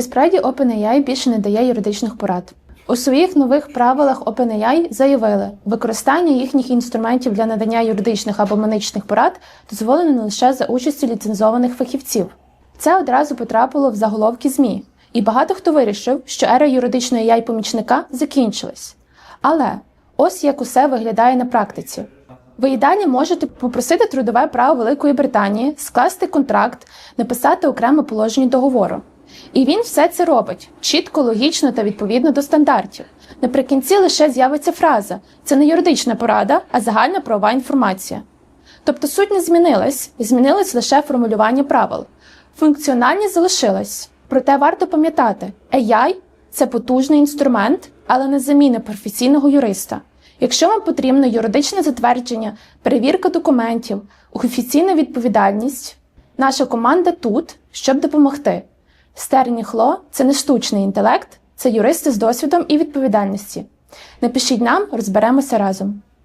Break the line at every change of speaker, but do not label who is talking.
Чи справді OpenAI більше не дає юридичних порад? У своїх нових правилах OpenAI заявили, використання їхніх інструментів для надання юридичних або медичних порад дозволено лише за участі ліцензованих фахівців. Це одразу потрапило в заголовки ЗМІ, і багато хто вирішив, що ера юридичної ai помічника закінчилась. Але ось як усе виглядає на практиці. Ви і далі можете попросити трудове право Великої Британії скласти контракт, написати окреме положення договору. І він все це робить чітко, логічно та відповідно до стандартів. Наприкінці лише з'явиться фраза: це не юридична порада, а загальна правова інформація. Тобто суть не змінилась, змінилось лише формулювання правил. Функціональність залишилась. Проте варто пам'ятати, AI – це потужний інструмент, але не заміна професійного юриста. Якщо вам потрібно юридичне затвердження, перевірка документів, офіційна відповідальність, наша команда тут, щоб допомогти. Стерні Ло – це не штучний інтелект, це юристи з досвідом і відповідальності. Напишіть нам, розберемося разом.